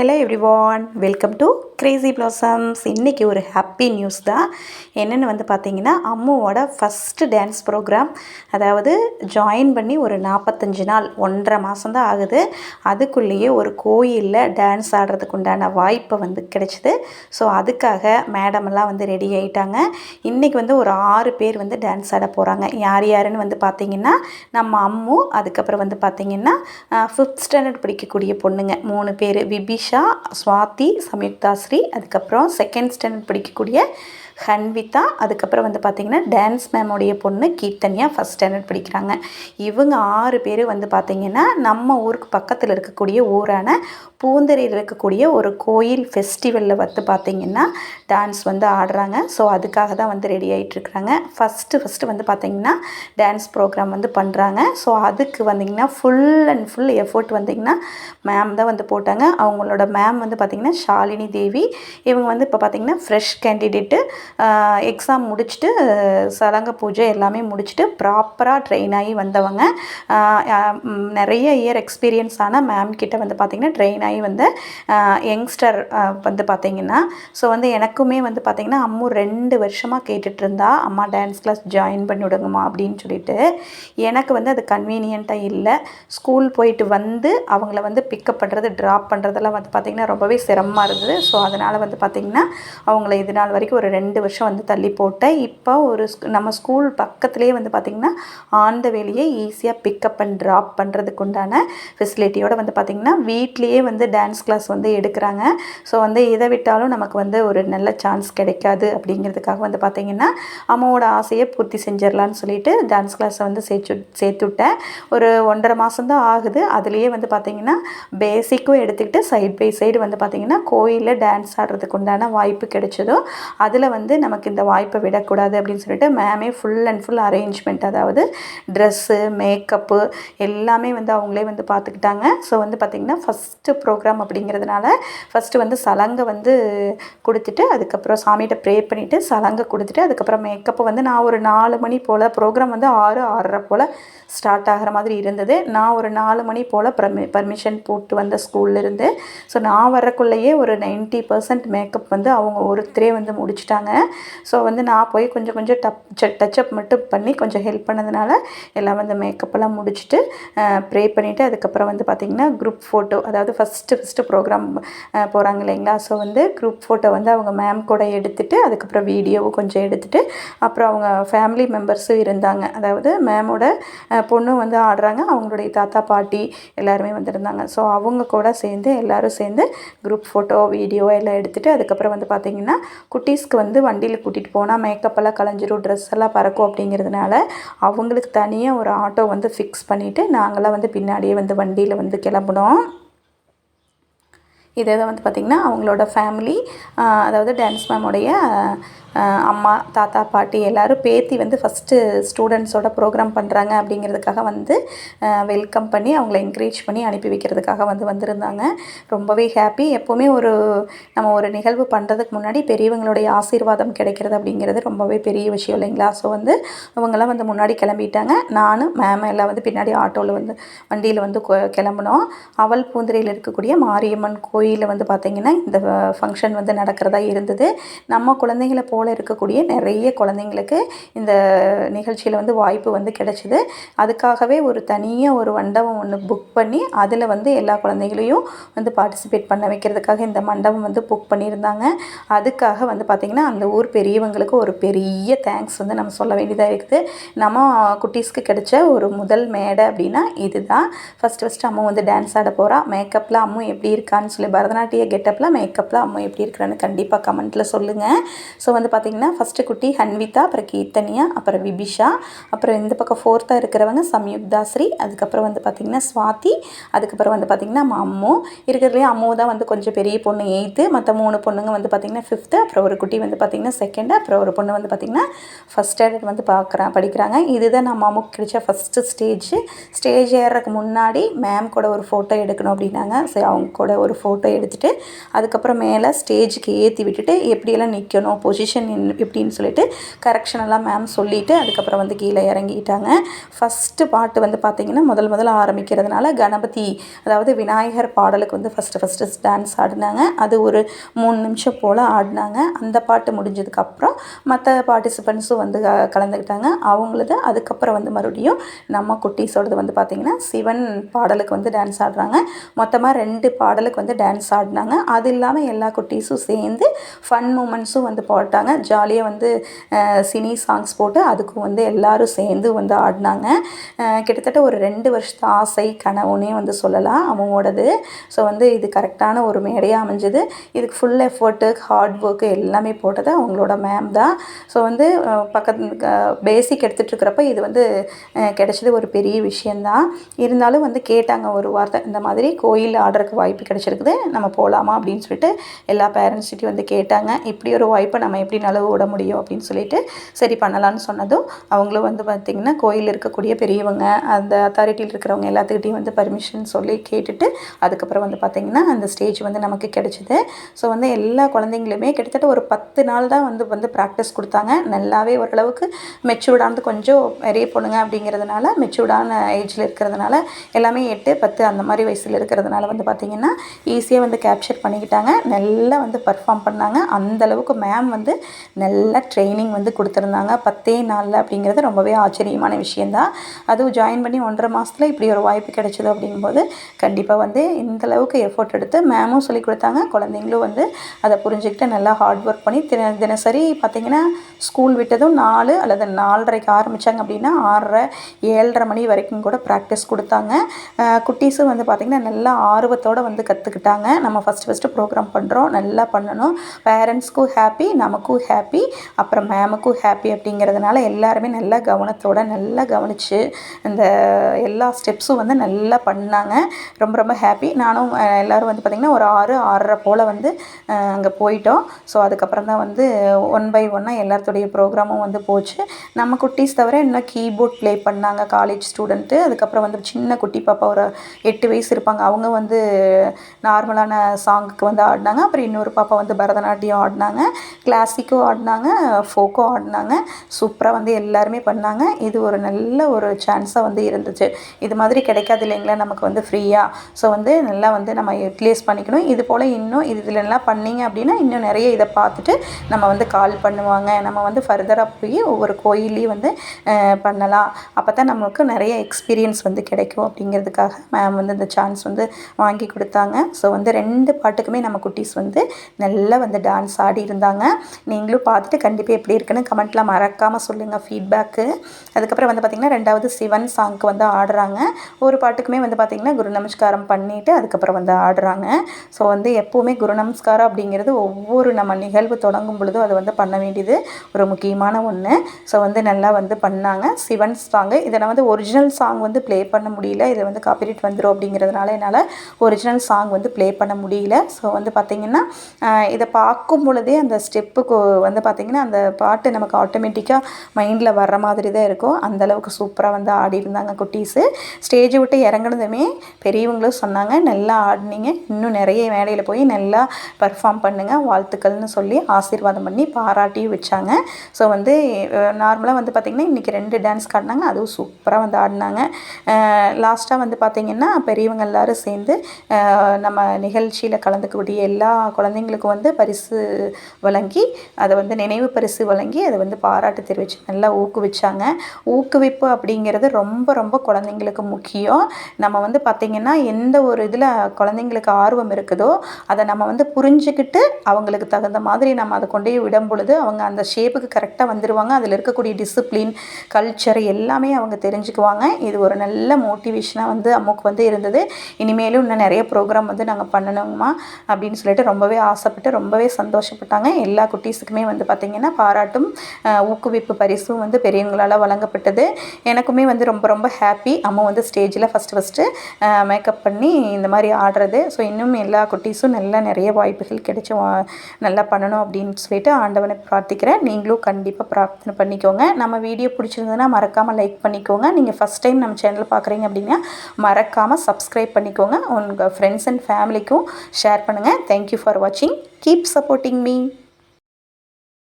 Hello everyone welcome to crazy blossoms இன்றைக்கி ஒரு happy news தான். என்னென்னு வந்து பார்த்தீங்கன்னா அம்முவோட ஃபஸ்ட்டு டான்ஸ் ப்ரோக்ராம் அதாவது ஜாயின் பண்ணி ஒரு நாற்பத்தஞ்சு நாள் ஒன்றரை மாதம் தான் ஆகுது. அதுக்குள்ளேயே ஒரு கோயிலில் டான்ஸ் ஆடுறதுக்கு உண்டான வாய்ப்பை வந்து கிடைச்சிது. ஸோ அதுக்காக மேடமெல்லாம் வந்து ரெடி ஆகிட்டாங்க இன்றைக்கி வந்து ஒரு ஆறு பேர் வந்து டான்ஸ் ஆட போகிறாங்க யார் யாருன்னு வந்து பார்த்தீங்கன்னா நம்ம அம்மு அதுக்கப்புறம் வந்து பார்த்தீங்கன்னா ஃபிஃப்த் ஸ்டாண்டர்ட் படிக்கக்கூடிய பொண்ணுங்க. மூணு பேர் விபிஷ் ஸ்வாதி சம்யுக்தா ஸ்ரீ அதுக்கப்புறம் செகண்ட் ஸ்டாண்டர்ட் படிக்கக்கூடிய ஹன்விதா அதுக்கப்புறம் வந்து பார்த்திங்கன்னா டான்ஸ் மேமோடைய பொண்ணு கீர்த்தனியா ஃபஸ்ட் ஸ்டாண்டர்ட் படிக்கிறாங்க. இவங்க ஆறு பேர் வந்து பார்த்திங்கன்னா நம்ம ஊருக்கு பக்கத்தில் இருக்கக்கூடிய ஊரான பூந்தரையில் இருக்கக்கூடிய ஒரு கோயில் ஃபெஸ்டிவலில் வந்து பார்த்திங்கன்னா டான்ஸ் வந்து ஆடுறாங்க. ஸோ அதுக்காக தான் வந்து ரெடி ஆகிட்டுருக்குறாங்க ஃபஸ்ட்டு ஃபஸ்ட்டு வந்து பார்த்திங்கன்னா டான்ஸ் ப்ரோக்ராம் வந்து பண்ணுறாங்க ஸோ அதுக்கு வந்திங்கன்னா ஃபுல் அண்ட் ஃபுல் எஃபோர்ட் வந்திங்கன்னா மேம் தான் வந்து போட்டாங்க. அவங்களோட மேம் வந்து பார்த்திங்கன்னா ஷாலினி தேவி. இவங்க வந்து இப்போ பார்த்திங்கன்னா ஃப்ரெஷ் கேண்டிடேட்டு எக்ஸாம் முடிச்சுட்டு சலங்க பூஜை எல்லாமே முடிச்சுட்டு ப்ராப்பராக ட்ரெயின் ஆகி வந்தவங்க. நிறைய இயர் எக்ஸ்பீரியன்ஸான மேம் கிட்ட வந்து பார்த்திங்கன்னா ட்ரெயின் ஆகி வந்த யங்ஸ்டர் வந்து பார்த்திங்கன்னா ஸோ வந்து எனக்குமே வந்து பார்த்திங்கன்னா அம்மு ரெண்டு வருஷமாக கேட்டுட்ருந்தா அம்மா டான்ஸ் கிளாஸ் ஜாயின் பண்ணி விடுங்கம்மா அப்படின்னு சொல்லிட்டு எனக்கு வந்து அது கன்வீனியண்ட்டாக இல்லை. ஸ்கூல் போயிட்டு வந்து அவங்கள வந்து பிக்கப் பண்ணுறது ட்ராப் பண்ணுறதெல்லாம் வந்து பார்த்திங்கன்னா ரொம்பவே சிரமமாக இருந்தது. ஸோ அதனால் வந்து பார்த்திங்கன்னா அவங்கள இது நாள் வரைக்கும் ஒரு ரெண்டு வருஷம் வந்து தள்ளி போட்டேன். இப்போ ஒரு நம்ம ஸ்கூல் பக்கத்துலேயே வந்து பார்த்திங்கன்னா ஆன் த வேலையே ஈஸியாக பிக்கப் அண்ட் ட்ராப் பண்ணுறதுக்கு உண்டான ஃபெசிலிட்டியோடு வந்து பார்த்திங்கன்னா வீட்லேயே வந்து டான்ஸ் கிளாஸ் வந்து எடுக்கிறாங்க. ஸோ வந்து எதை விட்டாலும் நமக்கு வந்து ஒரு நல்ல சான்ஸ் கிடைக்காது அப்படிங்கிறதுக்காக வந்து பார்த்திங்கன்னா அம்மாவோட ஆசையை பூர்த்தி செஞ்சிடலான்னு சொல்லிட்டு டான்ஸ் கிளாஸை வந்து சேர்த்து சேர்த்து விட்டேன். ஒரு ஒன்றரை மாதம்தான் ஆகுது. அதுலேயே வந்து பார்த்திங்கன்னா பேசிக்கும் எடுத்துக்கிட்டு சைட் பை சைடு வந்து பார்த்திங்கன்னா கோயிலில் டான்ஸ் ஆடுறதுக்கு உண்டான வாய்ப்பு கிடைச்சதோ அதில் வந்து வந்து நமக்கு இந்த வாய்ப்பை விடக்கூடாது அப்படின்னு சொல்லிட்டு மேமே ஃபுல் அண்ட் ஃபுல் அரேஞ்ச்மெண்ட் அதாவது ட்ரெஸ்ஸு மேக்கப்பு எல்லாமே வந்து அவங்களே வந்து பார்த்துக்கிட்டாங்க. ஸோ வந்து பார்த்திங்கன்னா ஃபஸ்ட்டு ப்ரோக்ராம் அப்படிங்கிறதுனால ஃபஸ்ட்டு வந்து சலங்கை வந்து கொடுத்துட்டு அதுக்கப்புறம் சாமிகிட்ட ப்ரே பண்ணிவிட்டு சலங்கை கொடுத்துட்டு அதுக்கப்புறம் மேக்கப்பை வந்து நான் ஒரு நாலு மணி போல் ப்ரோக்ராம் வந்து ஆறு ஆறரை போல் ஸ்டார்ட் ஆகிற மாதிரி இருந்தது. நான் ஒரு நாலு மணி போல் பர்மி பர்மிஷன் போட்டு வந்த ஸ்கூல்லேருந்து ஸோ நான் வரக்குள்ளேயே ஒரு நைன்ட்டி பர்சன்ட் மேக்கப் வந்து அவங்க ஒருத்தரே வந்து முடிச்சிட்டாங்க. ஸோ வந்து நான் போய் கொஞ்சம் கொஞ்சம் டப் டச்சப் மட்டும் பண்ணி கொஞ்சம் ஹெல்ப் பண்ணதுனால எல்லாம் வந்து மேக்கப்பெல்லாம் முடிச்சுட்டு ப்ரே பண்ணிவிட்டு அதுக்கப்புறம் வந்து பார்த்திங்கன்னா குரூப் ஃபோட்டோ அதாவது ஃபஸ்ட்டு ஃபஸ்ட்டு ப்ரோக்ராம் போகிறாங்க இல்லைங்களா? ஸோ வந்து குரூப் ஃபோட்டோ வந்து அவங்க மேம் கூட எடுத்துகிட்டு அதுக்கப்புறம் வீடியோவும் கொஞ்சம் எடுத்துகிட்டு அப்புறம் அவங்க ஃபேமிலி மெம்பர்ஸும் இருந்தாங்க. அதாவது மேமோட பொண்ணும் வந்து ஆடுறாங்க அவங்களுடைய தாத்தா பாட்டி எல்லாருமே வந்துருந்தாங்க. ஸோ அவங்க கூட சேர்ந்து எல்லோரும் சேர்ந்து குரூப் ஃபோட்டோ வீடியோ எல்லாம் எடுத்துகிட்டு அதுக்கப்புறம் வந்து பார்த்திங்கன்னா குட்டீஸ்க்கு வந்து வண்டியில் கூட்டிகிட்டு போனால் மேக்கப் எல்லாம் கலைஞ்சிரும் ட்ரெஸ் எல்லாம் பறக்கும் அப்படிங்கிறதுனால அவங்களுக்கு தனியாக ஒரு ஆட்டோ வந்து ஃபிக்ஸ் பண்ணிவிட்டு நாங்களாம் வந்து பின்னாடியே வந்து வண்டியில் வந்து கிளம்புனோம். இதே வந்து பார்த்திங்கன்னா அவங்களோட ஃபேமிலி அதாவது டான்ஸ் மேமுடைய அம்மா தாத்தா பாட்டி எல்லோரும் பேத்தி வந்து ஃபஸ்ட்டு ஸ்டூடெண்ட்ஸோட ப்ரோக்ராம் பண்ணுறாங்க அப்படிங்கிறதுக்காக வந்து வெல்கம் பண்ணி அவங்கள என்கரேஜ் பண்ணி அனுப்பி வைக்கிறதுக்காக வந்து வந்திருந்தாங்க. ரொம்பவே ஹாப்பி எப்போவுமே ஒரு நம்ம ஒரு நிகழ்வு பண்ணுறதுக்கு முன்னாடி பெரியவங்களுடைய ஆசீர்வாதம் கிடைக்கிறது அப்படிங்கிறது ரொம்பவே பெரிய விஷயம் இல்லைங்களா? ஸோ வந்து அவங்களாம் வந்து முன்னாடி கிளம்பிட்டாங்க. நானும் மேம் எல்லாம் வந்து பின்னாடி ஆட்டோவில் வந்து வண்டியில் வந்து கிளம்புனோம். அவல் பூந்திரையில் இருக்கக்கூடிய மாரியம்மன் கோயிலில் வந்து பார்த்திங்கன்னா இந்த ஃபங்க்ஷன் வந்து நடக்கிறதா இருந்தது. நம்ம குழந்தைங்களை போ போல் இருக்கக்கூடிய நிறைய குழந்தைங்களுக்கு இந்த நிகழ்ச்சியில் வந்து வாய்ப்பு வந்து கிடச்சிது. அதுக்காகவே ஒரு தனியாக ஒரு மண்டபம் ஒன்று புக் பண்ணி அதில் வந்து எல்லா குழந்தைகளையும் வந்து பார்ட்டிசிபேட் பண்ண வைக்கிறதுக்காக இந்த மண்டபம் வந்து புக் பண்ணியிருந்தாங்க. அதுக்காக வந்து பார்த்திங்கன்னா அந்த ஊர் பெரியவங்களுக்கு ஒரு பெரிய தேங்க்ஸ் வந்து நம்ம சொல்ல வேண்டியதாக இருக்குது. நம்ம குட்டீஸ்க்கு கிடைச்ச ஒரு முதல் மேடை அப்படின்னா இதுதான். ஃபஸ்ட் ஃபஸ்ட்டு அம்மா வந்து டான்ஸ் ஆட போகிறா மேக்கப்பில் அம்மா எப்படி இருக்கான்னு சொல்லி பரதநாட்டிய கெட்டப்பில் மேக்கப்பில் அம்மா எப்படி இருக்கிறான்னு கண்டிப்பாக கமெண்ட்டில் சொல்லுங்கள் ஸோ வந்து பார்த்திங்கன்னா ஃபஸ்ட்டு குட்டி ஹன்விதா அப்புறம் கீர்த்தனியா அப்புறம் விபிஷா அப்புறம் இந்த பக்கம் ஃபோர்த்தாக இருக்கிறவங்க சம்யுக்தாஸ்ரீ அதுக்கப்புறம் வந்து பார்த்திங்கன்னா ஸ்வாதி அதுக்கப்புறம் வந்து பார்த்திங்கன்னா அம்மு. இருக்கிறதுலேயே அம்மு தான் வந்து கொஞ்சம் பெரிய பொண்ணு எயித்து மற்ற மூணு பொண்ணுங்க வந்து பார்த்திங்கன்னா ஃபிஃப்த்து அப்புறம் ஒரு குட்டி வந்து பார்த்திங்கன்னா செகண்டு அப்புறம் ஒரு பொண்ணு வந்து பார்த்திங்கன்னா ஃபஸ்ட் ஸ்டாண்டர்ட் வந்து பார்க்குறான் படிக்கிறாங்க. இதுதான் நம்ம அம்முக்கு கிடைச்ச ஃபஸ்ட்டு ஸ்டேஜ் ஸ்டேஜ் ஏறுறதுக்கு முன்னாடி மேம் கூட ஒரு ஃபோட்டோ எடுக்கணும் அப்படின்னாங்க. சரி அவங்க கூட ஒரு ஃபோட்டோ ஃபோட்டோ எடுத்துகிட்டு அதுக்கப்புறம் மேலே ஸ்டேஜுக்கு ஏற்றி விட்டுட்டு எப்படியெல்லாம் நிற்கணும் பொசிஷன் எப்படின்னு சொல்லிட்டு கரெக்ஷன் எல்லாம் மேம் சொல்லிவிட்டு அதுக்கப்புறம் வந்து கீழே இறங்கிட்டாங்க. ஃபஸ்ட்டு பாட்டு வந்து பார்த்திங்கன்னா முதல் முதல்ல ஆரம்பிக்கிறதுனால கணபதி அதாவது விநாயகர் பாடலுக்கு வந்து ஃபஸ்ட்டு ஃபஸ்ட்டு டான்ஸ் ஆடினாங்க. அது ஒரு மூணு நிமிஷம் போல் ஆடினாங்க. அந்த பாட்டு முடிஞ்சதுக்கப்புறம் மற்ற பார்ட்டிசிபெண்ட்ஸும் வந்து கலந்துக்கிட்டாங்க. அவங்களது அதுக்கப்புறம் வந்து மறுபடியும் நம்ம குட்டீஸோடது வந்து பார்த்திங்கன்னா சிவன் பாடலுக்கு வந்து டான்ஸ் ஆடுறாங்க. மொத்தமாக ரெண்டு பாடலுக்கு வந்து டான்ஸ் ஆடினாங்க. அது இல்லாமல் எல்லா குட்டீஸும் சேர்ந்து ஃபன் மூமெண்ட்ஸும் வந்து போட்டாங்க. ஜாலியாக வந்து சினி சாங்ஸ் போட்டு அதுக்கும் வந்து எல்லோரும் சேர்ந்து வந்து ஆடினாங்க. கிட்டத்தட்ட ஒரு ரெண்டு வருஷத்து ஆசை கனவுனே வந்து சொல்லலாம் அவங்களோடது. ஸோ வந்து இது கரெக்டான ஒரு மேடையாக அமைஞ்சது. இதுக்கு ஃபுல் எஃபர்ட்டு ஹார்ட் ஒர்க்கு எல்லாமே போட்டது அவங்களோட மேம் தான். ஸோ வந்து பக்கத்து பேசிக் எடுத்துகிட்டு இருக்கிறப்ப இது வந்து கிடைச்சது ஒரு பெரிய விஷயந்தான் இருந்தாலும் வந்து கேட்டாங்க ஒரு வார்த்தை இந்த மாதிரி கோயில் ஆடுறதுக்கு வாய்ப்பு கிடைச்சிருக்குது நம்ம போகலாமா அப்படின்னு சொல்லிட்டு எல்லா பேரண்ட்ஸ்கிட்டையும் வந்து கேட்டாங்க. இப்படி ஒரு வாய்ப்பை நம்ம எப்படி அளவு விட முடியும் அப்படின்னு சொல்லிட்டு சரி பண்ணலான்னு சொன்னதும் அவங்களும் வந்து பார்த்திங்கன்னா கோயில் இருக்கக்கூடிய பெரியவங்க அந்த அத்தாரிட்டியில் இருக்கிறவங்க எல்லாத்துக்கிட்டையும் வந்து பர்மிஷன் சொல்லி கேட்டுட்டு அதுக்கப்புறம் வந்து பார்த்திங்கன்னா அந்த ஸ்டேஜ் வந்து நமக்கு கிடைச்சிது. ஸோ வந்து எல்லா குழந்தைங்களுமே கிட்டத்தட்ட ஒரு பத்து நாள் தான் வந்து வந்து ப்ராக்டிஸ் கொடுத்தாங்க. நல்லாவே ஓரளவுக்கு மெச்சூர்டானது கொஞ்சம் பெரிய பொண்ணுங்க அப்படிங்கிறதுனால மெச்சூர்டான ஏஜில் இருக்கிறதுனால எல்லாமே எட்டு பத்து அந்த மாதிரி வயசில் இருக்கிறதுனால வந்து பார்த்திங்கன்னா ஈஸியாக வந்து கேப்சர் பண்ணிக்கிட்டாங்க. நல்லா வந்து பர்ஃபார்ம் பண்ணாங்க. அந்தளவுக்கு மேம் வந்து நல்லா ட்ரைனிங் வந்து கொடுத்துருந்தாங்க. பத்தே நாளில் அப்படிங்கிறது ரொம்பவே ஆச்சரியமான விஷயந்தான் அதுவும் ஜாயின் பண்ணி ஒன்றரை மாதத்தில் இப்படி ஒரு வாய்ப்பு கிடைச்சிது அப்படிங்கும்போது கண்டிப்பாக வந்து இந்தளவுக்கு எஃபோர்ட் எடுத்து மேமும் சொல்லி கொடுத்தாங்க. குழந்தைங்களும் வந்து அதை புரிஞ்சுக்கிட்டு நல்லா ஹார்ட் ஒர்க் பண்ணி தின தினசரி பார்த்திங்கன்னா ஸ்கூல் விட்டதும் நாலு அல்லது நாலரைக்கு ஆரம்பித்தாங்க அப்படின்னா ஆறரை ஏழரை மணி வரைக்கும் கூட ப்ராக்டிஸ் கொடுத்தாங்க. குட்டீஸும் வந்து பார்த்திங்கன்னா நல்லா ஆர்வத்தோடு வந்து கற்றுக்கிட்டாங்க நம்ம ஃபஸ்ட்டு ஃபஸ்ட்டு ப்ரோக்ராம் பண்ணுறோம் நல்லா பண்ணணும். பேரண்ட்ஸ்க்கும் ஹாப்பி நமக்கும் ஹாப்பி அப்புறம் மேமுக்கும் ஹாப்பி அப்படிங்கிறதுனால எல்லாருமே நல்லா கவனத்தோடு நல்லா கவனித்து இந்த எல்லா ஸ்டெப்ஸும் வந்து நல்லா பண்ணாங்க. ரொம்ப ரொம்ப ஹாப்பி நானும் எல்லோரும் வந்து பார்த்திங்கன்னா ஒரு ஆறு ஆறரை போல் வந்து அங்கே போயிட்டோம். ஸோ அதுக்கப்புறம் தான் வந்து ஒன் பை ஒன்னாக எல்லாத்துடைய ப்ரோக்ராமும் வந்து போச்சு. நம்ம குட்டீஸ் தவிர இன்னும் கீபோர்ட் ப்ளே பண்ணாங்க காலேஜ் ஸ்டூடெண்ட்டு அதுக்கப்புறம் வந்து சின்ன குட்டி பாப்பா ஒரு எட்டு வயசு இருப்பாங்க. அவங்க வந்து நார்மலான சாங்குக்கு வந்து ஆடினாங்க. அப்புறம் இன்னொரு பாப்பா வந்து பரதநாட்டியம் ஆடினாங்க. கிளாசிக்கும் ஆடினாங்க ஃபோக்கோ ஆடினாங்க. சூப்பராக வந்து எல்லாருமே பண்ணாங்க. இது ஒரு நல்ல ஒரு சான்ஸாக வந்து இருந்துச்சு. இது மாதிரி கிடைக்காது இல்லைங்களா? நமக்கு வந்து ஃப்ரீயாக ஸோ வந்து நல்லா வந்து நம்ம யூட்டிலைஸ் பண்ணிக்கணும். இது போல் இன்னும் இது இதிலெல்லாம் பண்ணிங்க அப்படின்னா இன்னும் நிறைய இதை பார்த்துட்டு நம்ம வந்து கால் பண்ணுவாங்க. நம்ம வந்து ஃபர்தராக போய் ஒவ்வொரு கோயிலையும் வந்து பண்ணலாம். அப்போ தான் நம்மளுக்கு நிறைய எக்ஸ்பீரியன்ஸ் வந்து கிடைக்கும் அப்படிங்கிறதுக்காக மேம் வந்து இந்த சான்ஸ் வந்து வாங்கி கொடுத்தாங்க. ஸோ வந்து ரெண்டு பாட்டுக்குமே நம்ம குட்டீஸ் வந்து நல்லா வந்து டான்ஸ் ஆடி இருந்தாங்க. நீங்களும் பார்த்துட்டு கண்டிப்பாக எப்படி இருக்குன்னு கமெண்ட்டில் மறக்காமல் சொல்லுங்கள் ஃபீட்பேக்கு அதுக்கப்புறம் வந்து பார்த்திங்கன்னா ரெண்டாவது சிவன் சாங்க்கு வந்து ஆடுறாங்க. ஒரு பாட்டுக்குமே வந்து பார்த்திங்கன்னா குரு நமஸ்காரம் பண்ணிவிட்டு அதுக்கப்புறம் வந்து ஆடுறாங்க. ஸோ வந்து எப்போவுமே குரு நமஸ்காரம் அப்படிங்கிறது ஒவ்வொரு நம்ம நிகழ்வு தொடங்கும் பொழுதும் அதை வந்து பண்ண வேண்டியது ஒரு முக்கியமான ஒன்று ஸோ வந்து நல்லா வந்து பண்ணாங்க. சிவன் சாங்கு இதை நான் வந்து ஒரிஜினல் சாங் வந்து ப்ளே பண்ண முடியல. இதை வந்து காப்பிரைட் வந்துடும் அப்படிங்கிறதுனால என்னால் ஒரிஜினல் சாங் வந்து ப்ளே பண்ண முடியல. ஸோ வந்து பார்த்திங்கன்னா இதை பார்க்கும் பொழுதே அந்த ஸ்டெப்புக்கு வந்து பார்த்திங்கன்னா அந்த பாட்டு நமக்கு ஆட்டோமேட்டிக்காக மைண்டில் வர்ற மாதிரி தான் இருக்கும் அந்தளவுக்கு சூப்பராக வந்து ஆடி இருந்தாங்க குட்டீஸு. ஸ்டேஜ் விட்டு இறங்குனதுமே பெரியவங்களும் சொன்னாங்க நல்லா ஆடினீங்க. இன்னும் நிறைய மேடையில் போய் நல்லா பர்ஃபார்ம் பண்ணுங்கள் வாழ்த்துக்கள்னு சொல்லி ஆசீர்வாதம் பண்ணி பாராட்டியும் வச்சாங்க. ஸோ வந்து நார்மலாக வந்து பார்த்திங்கன்னா இன்றைக்கி ரெண்டு டான்ஸ் காட்டினாங்க. அதுவும் சூப்பராக வந்து ஆடினாங்க. லாஸ்ட்டாக வந்து பார்த்திங்கன்னா பெரியவங்க எல்லோரும் சேர்ந்து நம்ம நிகழ்ச்சியில் கலந்துக்கக்கூடிய எல்லா குழந்தைங்களுக்கும் வந்து பரிசு வழங்கி அதை வந்து நினைவு பரிசு வழங்கி அதை வந்து பாராட்டு தெரிவித்து நல்லா ஊக்குவிச்சாங்க. ஊக்குவிப்பு அப்படிங்கிறது ரொம்ப ரொம்ப குழந்தைங்களுக்கு முக்கியம். நம்ம வந்து பார்த்திங்கன்னா எந்த ஒரு இதில் குழந்தைங்களுக்கு ஆர்வம் இருக்குதோ அதை நம்ம வந்து புரிஞ்சுக்கிட்டு அவங்களுக்கு தகுந்த மாதிரி நம்ம அதை கொண்டு போய் விடும் பொழுது அவங்க அந்த ஷேப்புக்கு கரெக்டாக வந்துடுவாங்க அதில் இருக்கக்கூடிய டிசிப்ளின் கல்ச்சர் எல்லாமே அவங்க தெரிஞ்சுக்குவாங்க. இது ஒரு நல்ல மோட்டிவேஷனாக வந்து அம்முக்கு வந்து இருந்தது. இனிமேலும் இன்னும் நிறைய ப்ரோக்ராம் வந்து நாங்கள் பண்ணணுமா அப்படின்னு சொல்லிட்டு ரொம்பவே ஆசைப்பட்டு ரொம்பவே சந்தோஷப்பட்டாங்க. எல்லா குட்டீஸுக்குமே வந்து பார்த்திங்கன்னா பாராட்டும் ஊக்குவிப்பு பரிசும் வந்து பெரியவங்களால் வழங்கப்பட்டது. எனக்குமே வந்து ரொம்ப ரொம்ப ஹாப்பி அம்மா வந்து ஸ்டேஜில் ஃபஸ்ட்டு ஃபஸ்ட்டு மேக்கப் பண்ணி இந்த மாதிரி ஆடுறது. ஸோ இன்னும் எல்லா குட்டீஸும் நல்லா நிறைய வாய்ப்புகள் கிடைச்சி நல்லா பண்ணணும் அப்படின்னு சொல்லிட்டு ஆண்டவனை பிரார்த்திக்கிறேன். நீங்களும் கண்டிப்பாக பிரார்த்தனை பண்ணிக்கோங்க. நம்ம வீடியோ பிடிச்சிருந்ததுன்னா மறக்காமல் லைக் பண்ணிக்கோங்க. நீங்கள் ஃபஸ்ட் டைம் நம்ம சேனல் பார்க்குறீங்க அப்படின்னா மறக்காமல் சப்ஸ்கிரைப் பண்ணிக்கோங்க. உங்கள் ஃப்ரெண்ட்ஸ் அண்ட் ஃபேமிலிக்கும் ஷேர் பண்ணுங்கள் தேங்க்யூ ஃபார் வாட்சிங் கீப் சப்போர்ட்டிங் மீ